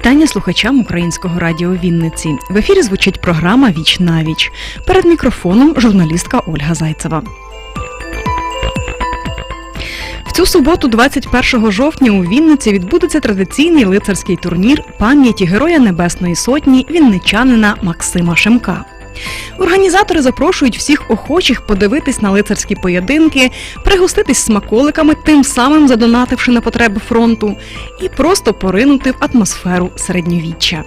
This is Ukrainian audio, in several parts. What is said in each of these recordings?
вітання слухачам українського радіо Вінниці. В ефірі звучить програма Віч на віч. Перед мікрофоном журналістка Ольга Зайцева. В цю суботу, 21 жовтня, у Вінниці відбудеться традиційний лицарський турнір пам'яті Героя Небесної Сотні вінничанина Максима Шемка. Організатори запрошують всіх охочих подивитись на лицарські поєдинки, пригоститись смаколиками, тим самим задонативши на потреби фронту, і просто поринути в атмосферу середньовіччя.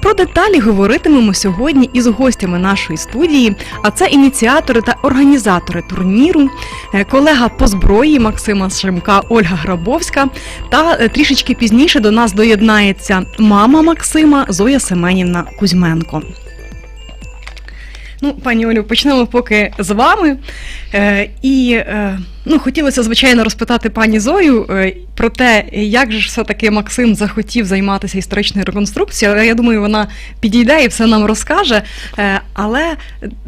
Про деталі говоритимемо сьогодні із гостями нашої студії, а це ініціатори та організатори турніру, е, колега по зброї Максима Шемка Ольга Грабовська. Та е, трішечки пізніше до нас доєднається мама Максима Зоя Семенівна Кузьменко. Ну, пані Олю, почнемо поки з вами. Е, і е, ну, хотілося, звичайно, розпитати пані Зою е, про те, як же ж все-таки Максим захотів займатися історичною реконструкцією. Але я думаю, вона підійде і все нам розкаже. Е, але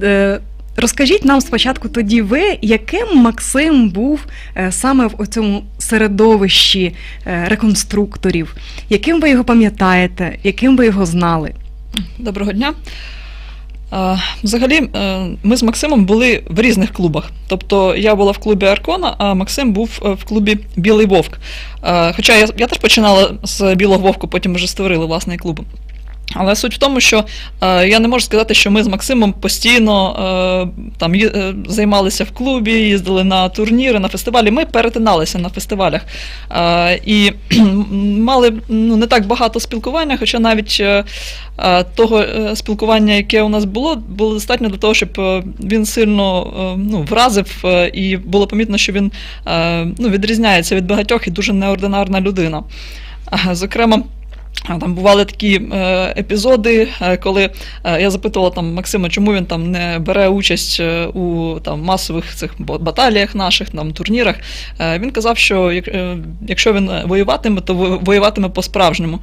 е, розкажіть нам спочатку тоді ви, яким Максим був е, саме в цьому середовищі е, реконструкторів, яким ви його пам'ятаєте, яким ви його знали? Доброго дня. Взагалі, е, ми з Максимом були в різних клубах. Тобто я була в клубі Аркона, а Максим був е, в клубі Білий Вовк. Хоча я, я теж починала з Білого Вовку, потім вже створили власний клуб. Але суть в тому, що е, я не можу сказати, що ми з Максимом постійно е, там е, займалися в клубі, їздили на турніри, на фестивалі. Ми перетиналися на фестивалях е, і мали ну, не так багато спілкування, хоча навіть е, е, того е, спілкування, яке у нас було, було достатньо для того, щоб е, він сильно е, ну, вразив, е, і було помітно, що він е, ну, відрізняється від багатьох і дуже неординарна людина. Зокрема. Там бували такі е, епізоди, е, коли е, я запитувала там Максима, чому він там не бере участь у там масових цих баталіях наших, там турнірах. Він казав, що як, якщо він воюватиме, то воюватиме по-справжньому.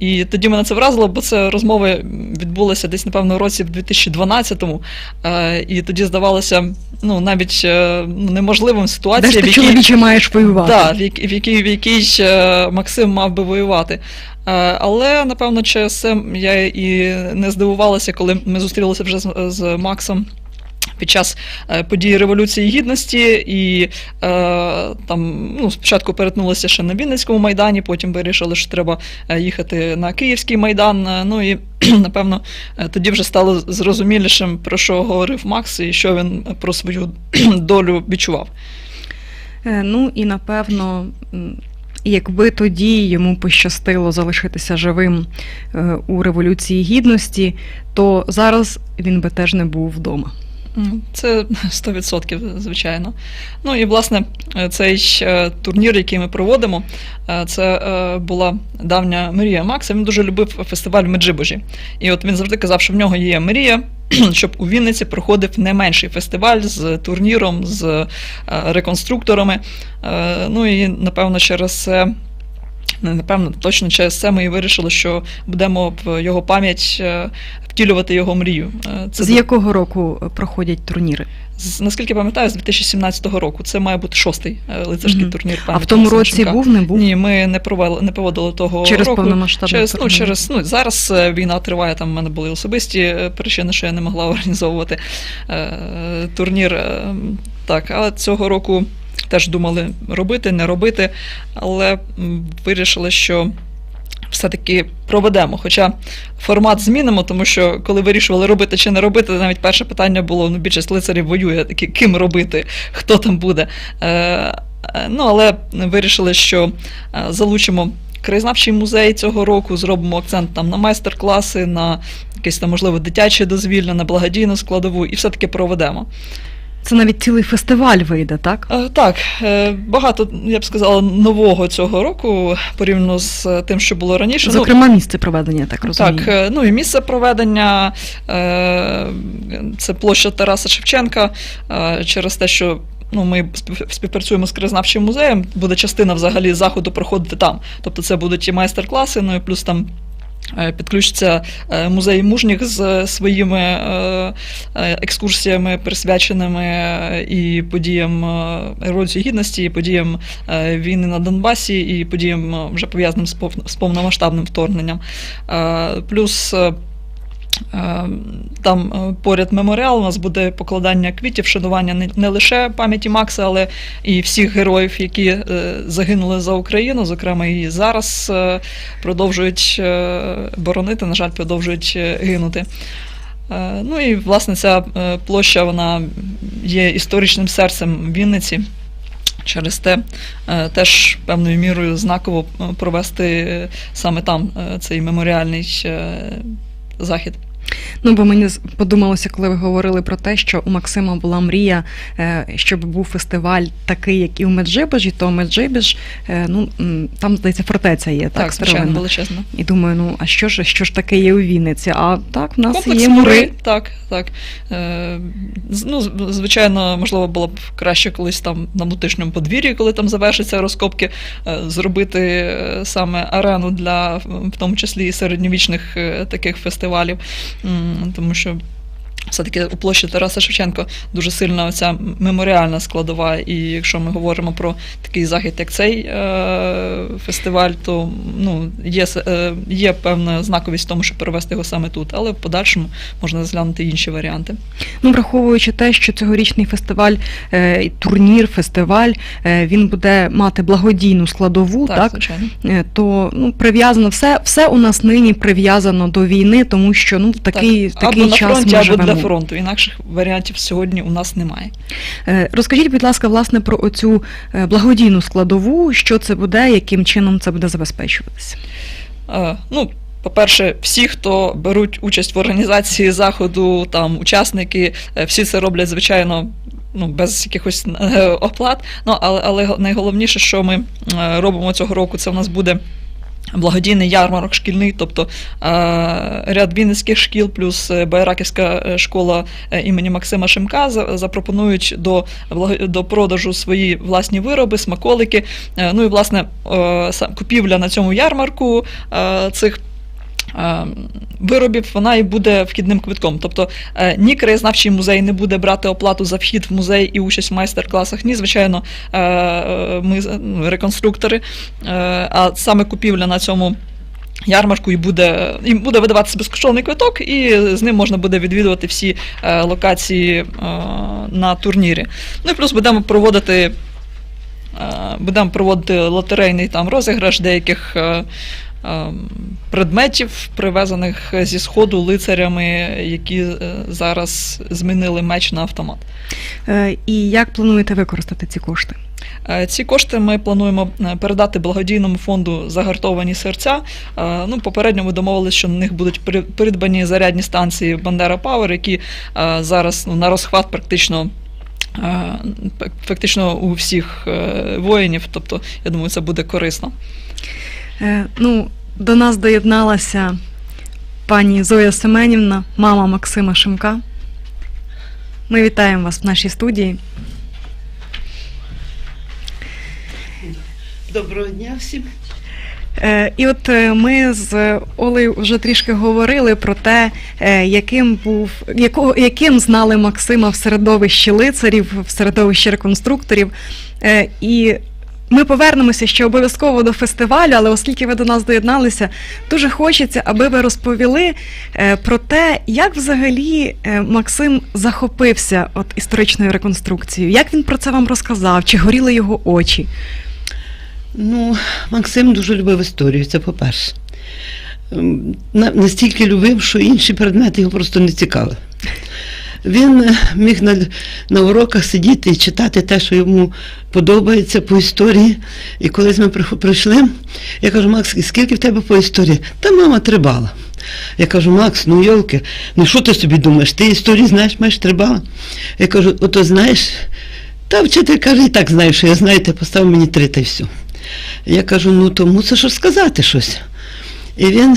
І тоді мене це вразило, бо це розмови відбулися десь, напевно, в році в 2012-му. Е, і тоді здавалося, ну навіть ну, неможливим ситуація, ти в якій маєш воювати? Да, в, якій, в, якій, Максим мав би воювати. Е, Але, напевно, це я і не здивувалася, коли ми зустрілися вже з, з Максом. Під час е, події Революції Гідності, і е, там ну, спочатку перетнулися ще на Вінницькому майдані, потім вирішили, що треба е, їхати на Київський майдан. Ну і напевно тоді вже стало зрозумілішим, про що говорив Макс і що він про свою долю відчував. Ну і напевно, якби тоді йому пощастило залишитися живим е, у Революції Гідності, то зараз він би теж не був вдома. Це 100%, звичайно. Ну і власне цей е, турнір, який ми проводимо, е, це е, була давня мрія Макса. Він дуже любив фестиваль Меджибожі. І от він завжди казав, що в нього є мрія, щоб у Вінниці проходив не менший фестиваль з турніром, з реконструкторами. Ну і напевно через це. Не напевно, точно через це ми і вирішили, що будемо в його пам'ять е, втілювати його мрію. Е, Це З якого року е, проходять турніри? з, наскільки пам'ятаю, з 2017 року. Це має бути шостий лицарський Мгм. турнір. А в тому році був, не був? Ні, ми не провели, не проводили того Через року. через, ну, через ну, зараз війна триває. Там в мене були особисті причини, що я не могла організовувати е, турнір. е, Так, але цього року теж думали робити, не робити, але вирішили, що. Все-таки проведемо. Хоча формат змінимо, тому що коли вирішували робити чи не робити, навіть перше питання було: ну більшість лицарів воює, такі ким робити, хто там буде. Е, е, ну, але вирішили, що е, залучимо краєзнавчий музей цього року, зробимо акцент там на майстер-класи, на якесь там, можливо, дитяче дозвілля, на благодійну складову, і все-таки проведемо. Це навіть цілий фестиваль вийде, так? Е, Так, е, багато, я б сказала, нового цього року порівняно з тим, що було раніше. Ну, Зокрема, місце проведення, я так розумію. Так, е, ну і місце проведення е, це площа Тараса Шевченка е, через те, що. Ну, ми спів- співпрацюємо з краєзнавчим музеєм, буде частина взагалі заходу проходити там. Тобто це будуть і майстер-класи, ну і плюс там е, Підключиться е, музей мужніх з своїми е, е, екскурсіями, присвяченими е, і подіям е, Революції Гідності, і подіям е, війни на Донбасі, і подіям е, вже пов'язаним з пов- повномасштабним вторгненням. Е, Плюс е, Е, Там е, поряд меморіал у нас буде покладання квітів, шанування не, лише пам'яті Макса, але і всіх героїв, які е, загинули за Україну, зокрема і зараз е, продовжують е, боронити, на жаль, продовжують е, гинути. Е, Ну і власне ця е, площа вона є історичним серцем Вінниці. Через те е, теж певною мірою знаково е, провести е, саме там е, цей меморіальний е, захід. Ну, бо мені подумалося, коли ви говорили про те, що у Максима була мрія, е, щоб був фестиваль такий, як і у Меджибежі, то Меджибіж, е, ну там здається, фортеця є, так, Так, звичайно, величезно. І думаю, ну а що ж, що ж таке є у Вінниці? А так, в нас Комплекс є мури. Так, так. Е, ну, звичайно, можливо, було б краще колись там на внутрішньому подвір'ї, коли там завершаться розкопки, е, зробити саме арену для в тому числі і середньовічних таких фестивалів. Тому що. Все-таки у площі Тараса Шевченко дуже сильна оця меморіальна складова. І якщо ми говоримо про такий захід, як цей е, фестиваль, то ну, є, е, є певна знаковість в тому, щоб перевести його саме тут, але в подальшому можна розглянути інші варіанти. Ну, враховуючи те, що цьогорічний фестиваль, е, турнір, фестиваль, е, він буде мати благодійну складову, так, звичайно. Е, то ну, прив'язано все, все у нас нині прив'язано до війни, тому що ну, в такий, так. такий або на час фронті, ми живемо. Для фронту. Інакших варіантів сьогодні у нас немає. Е, Розкажіть, будь ласка, власне, про оцю е, благодійну складову, що це буде, яким чином це буде забезпечуватися. Е, ну, по-перше, всі, хто беруть участь в організації заходу, там учасники, всі це роблять, звичайно. Ну, без якихось оплат. Ну, але, але найголовніше, що ми робимо цього року, це в нас буде благодійний ярмарок шкільний, тобто е, ряд вінницьких шкіл, плюс е, Байраківська е, школа імені Максима Шимка запропонують до, до продажу свої власні вироби, смаколики. Ну і власне купівля на цьому ярмарку цих. Е, Виробів вона і буде вхідним квитком. Тобто е, ні краєзнавчий музей не буде брати оплату за вхід в музей і участь в майстер-класах, ні, звичайно, е, ми ну, реконструктори. А саме купівля на цьому ярмарку і буде, і буде видаватися безкоштовний квиток, і з ним можна буде відвідувати всі е, локації е, на турнірі. Ну і плюс будемо проводити. Е, Будемо проводити лотерейний там розіграш деяких е, предметів, привезених зі сходу лицарями, які е, зараз змінили меч на автомат. Е, І як плануєте використати ці кошти? Е, Ці кошти ми плануємо передати благодійному фонду загартовані серця. Ну, попередньо ми домовилися, що на них будуть при- придбані зарядні станції Бандера Павер, які зараз ну, на розхват практично. Фактично у всіх воїнів, тобто я думаю, це буде корисно. Е, Ну, до нас доєдналася пані Зоя Семенівна, мама Максима Шимка. Ми вітаємо вас в нашій студії. Доброго дня всім. Е, І от е, ми з Олею вже трішки говорили про те, яким був якого, яким знали Максима в середовищі лицарів, в середовищі реконструкторів. І ми повернемося ще обов'язково до фестивалю, але оскільки ви до нас доєдналися, дуже хочеться, аби ви розповіли е, про те, як взагалі е, Максим захопився от історичною реконструкцією. Як він про це вам розказав? Чи горіли його очі? Ну, Максим дуже любив історію, це по-перше. Ем, Настільки любив, що інші предмети його просто не цікавили. Він е, міг на, на уроках сидіти і читати те, що йому подобається по історії. І колись ми прийшли, я кажу, Макс, скільки в тебе по історії? Та мама три бала. Я кажу, Макс, ну йолки, ну що ти собі думаєш? Ти історії знаєш, маєш три бала? Я кажу, ото знаєш, та вчитель каже, і так знаю, що я знаю, ти постав мені три та й все. Я кажу, ну то мусиш розказати щось. І він,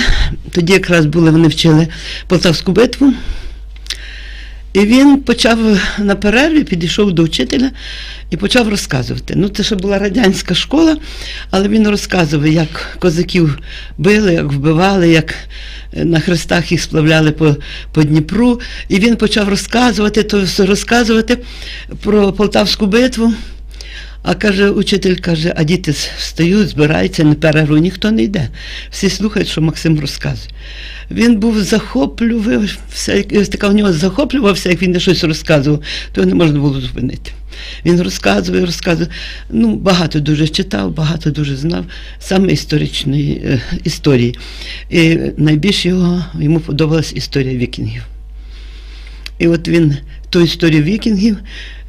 тоді якраз були, вони вчили Полтавську битву. І він почав на перерві, підійшов до вчителя і почав розказувати. Ну, це ще була радянська школа, але він розказував, як козаків били, як вбивали, як е, на хрестах їх сплавляли по, по Дніпру. І він почав розказувати, то розказувати про Полтавську битву. А каже, учитель каже, а діти встають, збираються, на перерву ніхто не йде. Всі слухають, що Максим розказує. Він був захоплювався, в нього захоплювався, як він щось розказував, то його не можна було зупинити. Він розказує, розказує. Ну, багато дуже читав, багато дуже знав, саме історичної е, історії. І найбільше його, йому подобалась історія вікінгів. І от він ту історію вікінгів,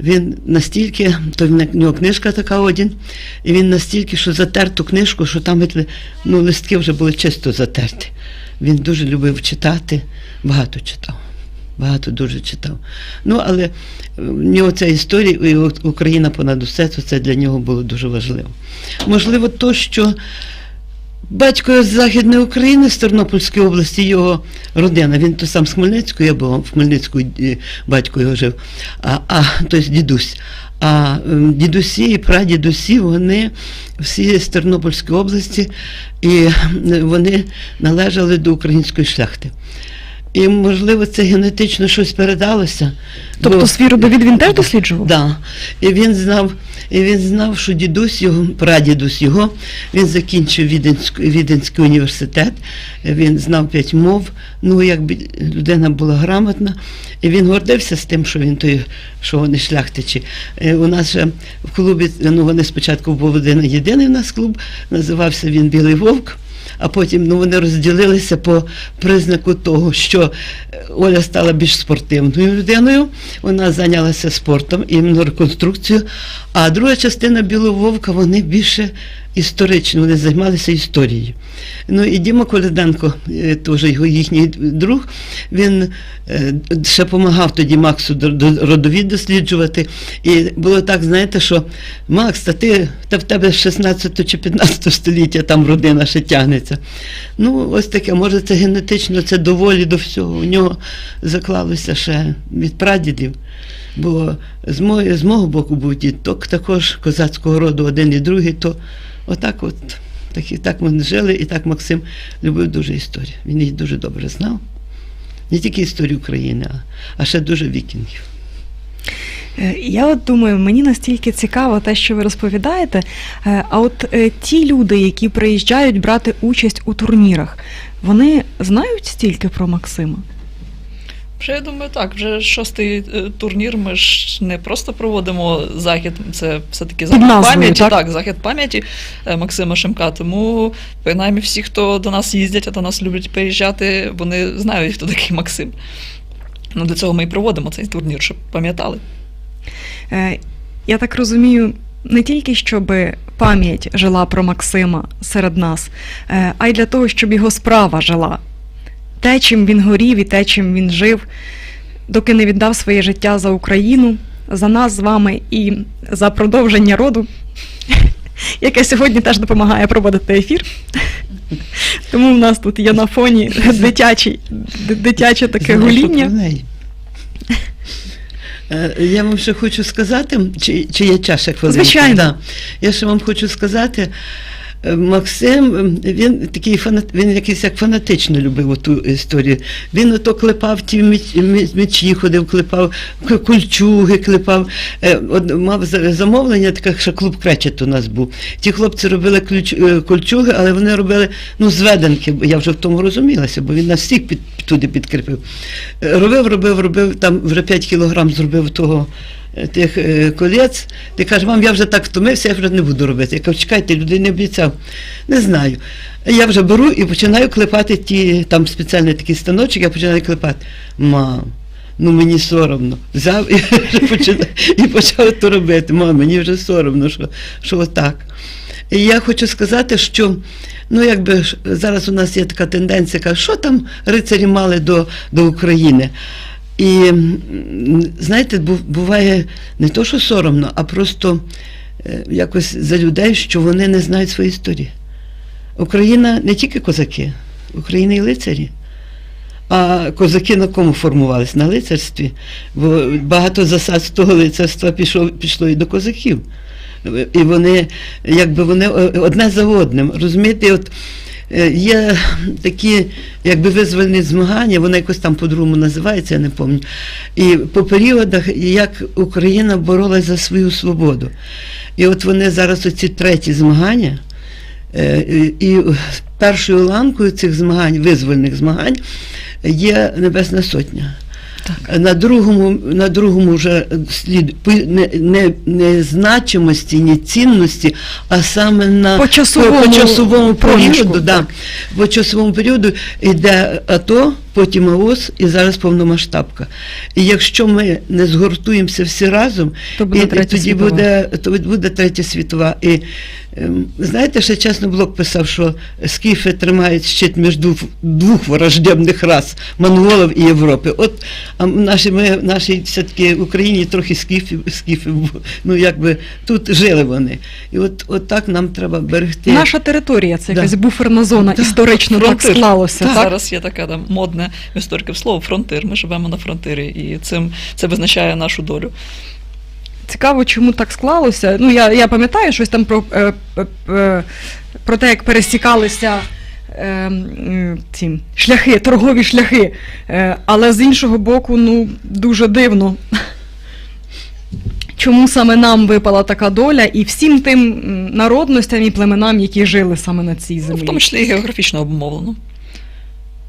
він настільки, то в нього книжка така один, і він настільки, що затер ту книжку, що там ну, листки вже були чисто затерті. Він дуже любив читати, багато читав. Багато дуже читав. Ну, але е, в нього ця історія, і Україна понад усе, то це для нього було дуже важливо. Можливо, то, що Батько з Західної України, з Тернопільської області, його родина. Він то сам з Хмельницької, я був в Хмельницьку, е, батько його жив, а, а тобто дідусь. А ем, дідусі і прадідусі, вони всі з Тернопільської області, і вони належали до української шляхти. І, можливо, це генетично щось передалося. Тобто бо- свій родовід він теж досліджував? Да. І він знав, і він знав, що дідусь його, прадідусь його, він закінчив Віденський, Віденський університет, він знав п'ять мов. Ну, якби людина була грамотна, і він гордився з тим, що він той, що вони шляхтичі. Е, У нас же в клубі, ну вони спочатку був один єдиний у нас клуб, називався він Білий Вовк. А потім ну, вони розділилися по признаку того, що е, Оля стала більш спортивною людиною. Вона зайнялася спортом, іменно реконструкцією. А друга частина Білого Вовка, вони більше історично, вони займалися історією. Ну і Діма Коляденко, е, теж його їхній друг, він е, ще допомагав тоді Максу до- до- досліджувати. І було так, знаєте, що Макс, та ти та в тебе з 16 чи 15 століття там родина ще тягнеться. Ну, ось таке, може, це генетично, це доволі до всього. У нього заклалося ще від прадідів. Бо з мого, з мого боку був діток також козацького роду, один і другий, то отак от. Так, і так ми жили, і так Максим любив дуже історію. Він її дуже добре знав. Не тільки історію України, а, ще дуже вікінгів. Е, Я от думаю, мені настільки цікаво те, що ви розповідаєте. Е, А от е, ті люди, які приїжджають брати участь у турнірах, вони знають стільки про Максима? Вже я думаю, так, вже шостий е, турнір. Ми ж не просто проводимо захід, це все-таки захід назвою, пам'яті. так? Так? захід пам'яті е, Максима Шемка. Тому принаймні всі, хто до нас їздять, а до нас люблять приїжджати, вони знають, хто такий Максим. Ну, для цього ми і проводимо цей турнір, щоб пам'ятали. Е, Я так розумію, не тільки щоб пам'ять жила про Максима серед нас, а й для того, щоб його справа жила. Те, чим він горів і те, чим він жив, доки не віддав своє життя за Україну, за нас з вами і за продовження роду, яке сьогодні теж допомагає проводити ефір. Тому в нас тут є на фоні дитяче таке гуління. Е, Я вам ще хочу сказати, чи, чи є час ще хвилинку? Звичайно. Да. Я ще вам хочу сказати, Максим, е, він такий фанат, він якийсь як фанатично любив ту історію. Він ото клепав ті меч- меч- мечі, ходив, клепав, кульчуги клепав. Е, Мав замовлення, таке, що клуб кречет у нас був. Ті хлопці робили ключ, е, кольчуги, але вони робили ну, зведенки. Я вже в тому розумілася, бо він нас всіх під, туди підкріпив. Робив, робив, робив, там вже 5 кілограм зробив того. Тих е, колець, ти кажеш, мам, я вже так втомився, я вже не буду робити. Я кажу, чекайте, людей не обіцяв. Не знаю. Я вже беру і починаю клепати ті, там спеціальний такий станочок, я починаю клепати. Мам, ну мені соромно. Взяв і, вже і почав то робити. Мам, мені вже соромно, що, що отак. І я хочу сказати, що ну якби зараз у нас є така тенденція, що там рицарі мали до, до України. І знаєте, буває не то, що соромно, а просто е, якось за людей, що вони не знають своєї історії. Україна не тільки козаки, Україна і лицарі. А козаки на кому формувались? На лицарстві. Бо багато засад з того лицарства пішло, пішло і до козаків. І вони, якби вони одне за одним. Розумієте, от е, є такі якби визвольні змагання, вони якось там по-другому називається, я не пам'ятаю. І по періодах, як Україна боролась за свою свободу. І от вони зараз оці треті змагання. Е, і першою ланкою цих змагань, визвольних змагань, є Небесна Сотня. На другому, на другому вже слід не, не, не значимості, не цінності, а саме на По часовому по, часовому проміжку, періоду, да, по часовому періоду йде АТО, потім АОС і зараз повномасштабка. І якщо ми не згуртуємося всі разом, То буде і, тоді світова. буде, то буде третя світова. І ем, знаєте, ще чесно Блок писав, що скіфи тримають щит між двох, двох ворожденних рас монголів і Європи. От а наші ми нашій все-таки Україні трохи скіфів, скіфів, ну якби тут жили вони. І от, от так нам треба берегти. Наша територія це Да. якась буферна зона, Да. історично так склалося. Так. Так? Зараз є таке там модне в істориків слово фронтир. Ми живемо на фронтирі, і цим це визначає нашу долю. Цікаво, чому так склалося. Ну, я, я пам'ятаю щось там про, е, е, про те, як пересікалися е, ці шляхи, торгові шляхи. Е, але з іншого боку, ну, дуже дивно. Чому саме нам випала така доля і всім тим народностям і племенам, які жили саме на цій Ну, землі? в тому числі і географічно обумовлено.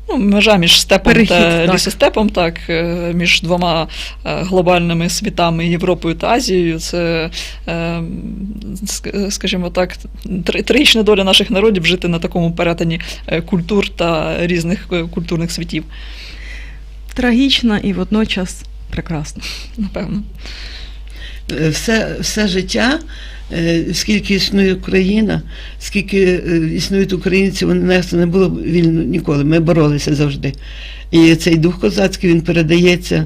Ну, межа між степом Перехід, та так. лісостепом, так, е, між двома е, глобальними світами Європою та Азією. Це, е, скажімо так, трагічна доля наших народів жити на такому перетині культур та різних культурних світів, Трагічна і водночас прекрасна. напевно. Все, все життя, скільки існує Україна, скільки е, існують українці, вони нас не було вільно ніколи. Ми боролися завжди. І цей дух козацький він передається.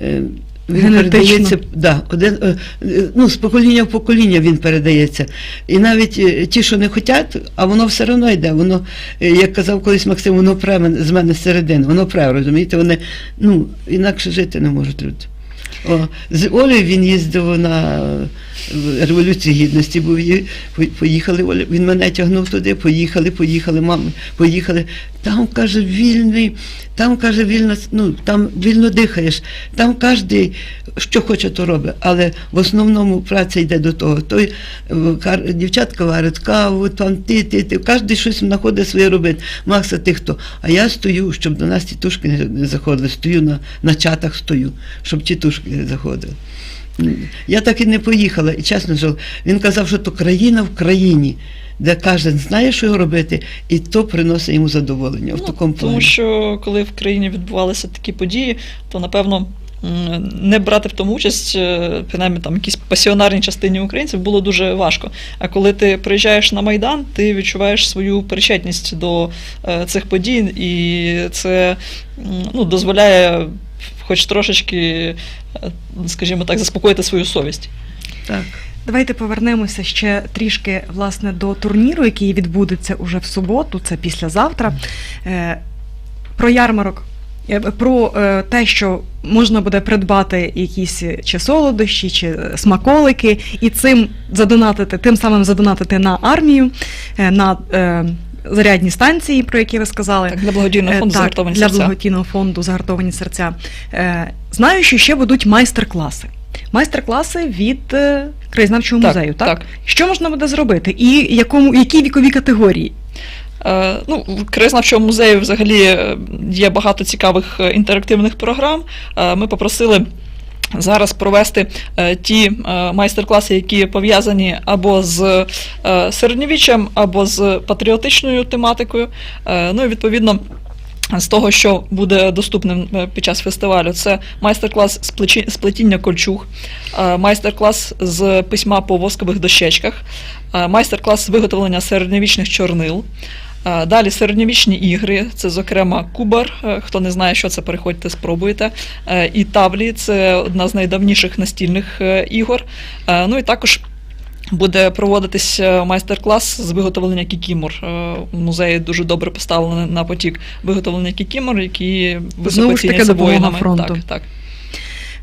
е, Він Генетично. передається да, один, е, е, ну, з покоління в покоління він передається. І навіть е, ті, що не хочуть, а воно все одно йде. Воно, е, як казав колись Максим, воно пре з мене середини, воно пре, розумієте, вони ну, інакше жити не можуть люди. О, з Олею він їздив на е, Революцію Гідності, був поїхали, він мене тягнув туди, поїхали, поїхали, мами, поїхали. Там, каже, вільний, там, каже, вільно, ну, там вільно дихаєш, там кожен, що хоче, то робить, але в основному праця йде до того. Той е, дівчатка варить каву, там ти, ти, ти, кожен щось знаходить своє робити. Макса, ти хто? А я стою, щоб до нас тітушки не, заходили, стою на, на чатах стою, щоб тітушки не заходили. Я так і не поїхала, і чесно. Він казав, що то країна в країні, де кожен знає, що його робити, і то приносить йому задоволення в Ну, такому тому що коли в країні відбувалися такі події, то напевно. Не брати в тому участь, е, принаймні там якісь пасіонарній частині українців було дуже важко. А коли ти приїжджаєш на Майдан, ти відчуваєш свою причетність до е, цих подій, і це ну, дозволяє хоч трошечки, е, скажімо так, заспокоїти свою совість. Так. Давайте повернемося ще трішки власне до турніру, який відбудеться уже в суботу, це післязавтра. Е, Про ярмарок. е, Про е, те, що можна буде придбати якісь чи солодощі, чи смаколики, і цим задонатити, тим самим задонатити на армію, на зарядні станції, про які ви сказали. Так, для благодійного Е, фонду так, загартовані для серця. благодійного фонду загартовані серця. Е, Знаю, що ще будуть майстер-класи. Майстер-класи від е, краєзнавчого Так, музею, так? так. Що можна буде зробити? І якому, які вікові категорії? Ну, в краєзнавчому музеї взагалі є багато цікавих інтерактивних програм. Ми попросили. Зараз провести е, ті е, майстер-класи, які пов'язані або з е, середньовіччям, або з патріотичною тематикою. Ну і відповідно. З того, що буде доступним під час фестивалю, це майстер-клас з плетіння кольчуг, майстер-клас з письма по воскових дощечках, майстер-клас з виготовлення середньовічних чорнил. Е, Далі середньовічні ігри, це, зокрема, кубар. Е, Хто не знає, що це, переходьте, спробуйте. Е, І тавлі це одна з найдавніших настільних ігор. Ну і також Буде проводитись майстер-клас з виготовлення кікімор. В музеї дуже добре поставлено на потік виготовлення кікімор, які Знову високо ж таки, ціняться допомога воїнами. фронту. Так,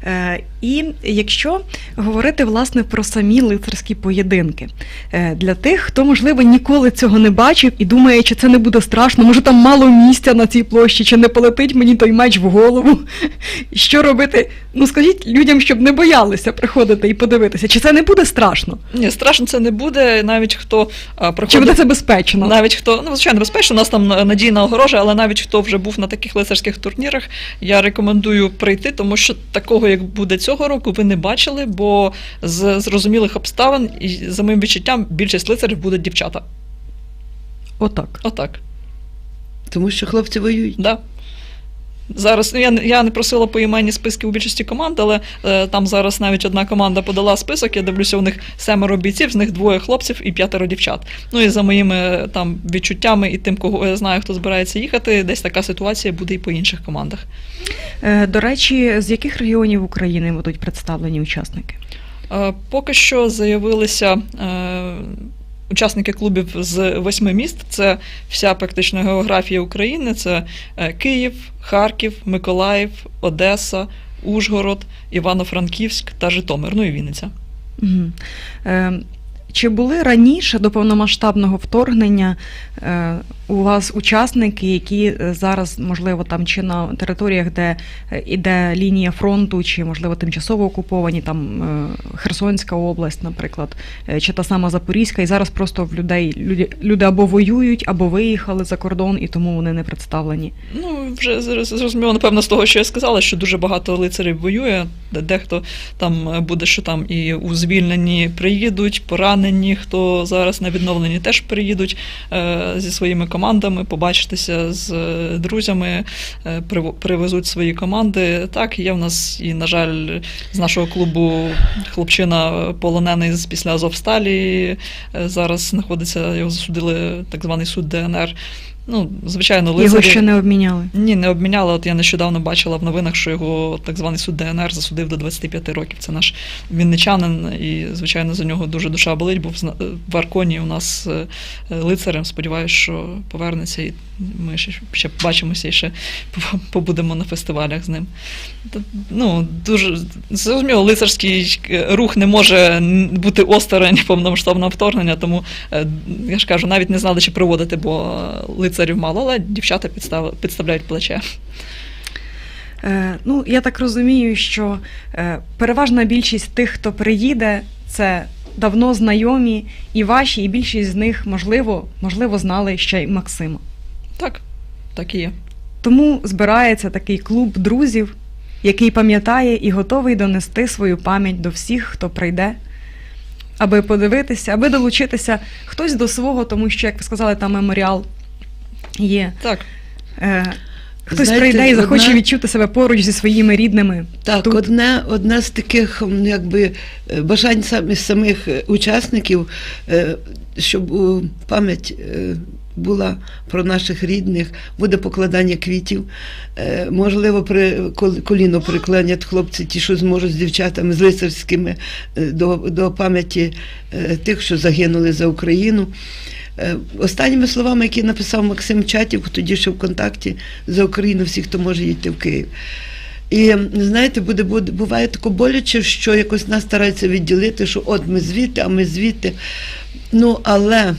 так. Е, І якщо говорити власне про самі лицарські поєдинки, е, для тих, хто можливо ніколи цього не бачив і думає, чи це не буде страшно, може там мало місця на цій площі, чи не полетить мені той меч в голову. Що робити? Ну скажіть людям, щоб не боялися приходити і подивитися, чи це не буде страшно? Ні, страшно це не буде. Навіть хто а, Чи буде це безпечно? Навіть хто, ну звичайно, безпечно, у нас там надійна огорожа, але навіть хто вже був на таких лицарських турнірах, я рекомендую прийти, тому що такого, як буде цього року, ви не бачили, бо з зрозумілих обставин, і за моїм відчуттям, більшість лицарів будуть дівчата. Отак. Отак. Тому що хлопці воюють. Да. Зараз ну, я, я не просила поіменні списки у більшості команд, але е, там зараз навіть одна команда подала список. Я дивлюся, у них семеро бійців, з них двоє хлопців і п'ятеро дівчат. Ну і за моїми е, там відчуттями і тим, кого я знаю, хто збирається їхати, десь така ситуація буде і по інших командах. Е, До речі, з яких регіонів України будуть представлені учасники? Е, Поки що заявилися е, учасники клубів з восьми міст. Це вся практично географія України. Це е, Київ, Харків, Миколаїв, Одеса, Ужгород, Івано-Франківськ та Житомир. Ну і Вінниця. Угу. Чи були раніше до повномасштабного вторгнення е, у вас учасники, які е, зараз, можливо, там чи на територіях, де е, іде лінія фронту, чи можливо тимчасово окуповані, там Херсонська область, наприклад, чи та сама Запорізька, і зараз просто в людей люди, люди або воюють, або виїхали за кордон, і тому вони не представлені. Ну, вже зр- зрозуміло, напевно, з того, що я сказала, що дуже багато лицарів воює. де- Дехто там буде, що там і у звільненні приїдуть, поранені, хто зараз на відновленні теж приїдуть е, зі своїми командами, побачитися з е, друзями, е, привезуть свої команди. Так, є в нас і, на жаль, з нашого клубу хлопчина полонений з після Азовсталі. Зараз знаходиться, його засудили так званий суд ДНР. Ну, звичайно, лицарі... Його ще не обміняли. Ні, не обміняли. От я нещодавно бачила в новинах, що його так званий суд ДНР засудив до 25 років. Це наш вінничанин, і звичайно за нього дуже душа болить. Був в Арконі у нас е, лицарем. Сподіваюся, що повернеться, і ми ще, ще побачимося і ще побудемо на фестивалях з ним. Ну, дуже зрозуміло, лицарський е, рух не може бути осторонь повномасштабного вторгнення, тому е, я ж кажу, навіть не знали, чи проводити, бо е, лицарів мало, але дівчата підстав, підставляють плече. Е, ну, я так розумію, що е, переважна більшість тих, хто приїде, це давно знайомі, і ваші, і більшість з них, можливо, можливо, знали ще й Максима. Так, так і є. Тому збирається такий клуб друзів, який пам'ятає і готовий донести свою пам'ять до всіх, хто прийде, аби подивитися, аби долучитися хтось до свого, тому що, як ви сказали, там меморіал є. Так. Е, Хтось Знаєте, прийде і захоче одна- відчути себе поруч зі своїми рідними. Так, Тут- одне, одне з таких якби, е, бажань самих самих е, учасників, е, щоб у пам'ять була про наших рідних, буде покладання квітів. Е, Можливо, при коліно приклонять хлопці, ті, що зможуть з дівчатами, з лицарськими е, до, до пам'яті е, тих, що загинули за Україну. Останніми словами, які написав Максим Чатів, тоді ще в контакті за Україну, всі, хто може йти в Київ. І знаєте, буде, буде буває тако боляче, що якось нас стараються відділити, що от ми звідти, а ми звідти. Ну, але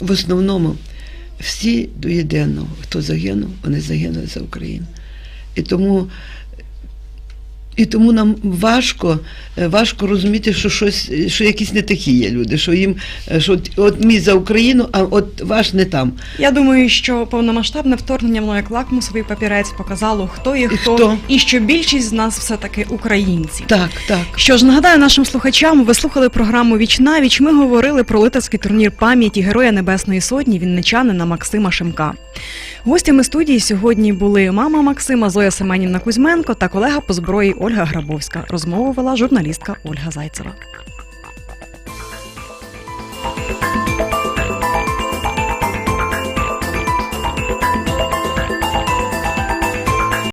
в основному всі до єдиного, хто загинув, вони загинули за Україну. І тому, і тому нам важко, е, важко розуміти, що щось, що якісь не такі є люди, що їм, е, що от, от мій за Україну, а от ваш не там. Я думаю, що повномасштабне вторгнення воно як лакмусовий папірець показало, хто є хто, хто. і що більшість з нас все-таки українці. Так, так. Що ж, нагадаю нашим слухачам, ви слухали програму Віч на віч. Ми говорили про литовський турнір пам'яті Героя Небесної Сотні вінничанина Максима Шимка. Гостями студії сьогодні були мама Максима Зоя Семенівна Кузьменко та колега по зброї Ольга Грабовська. Розмову вела журналістка Ольга Зайцева.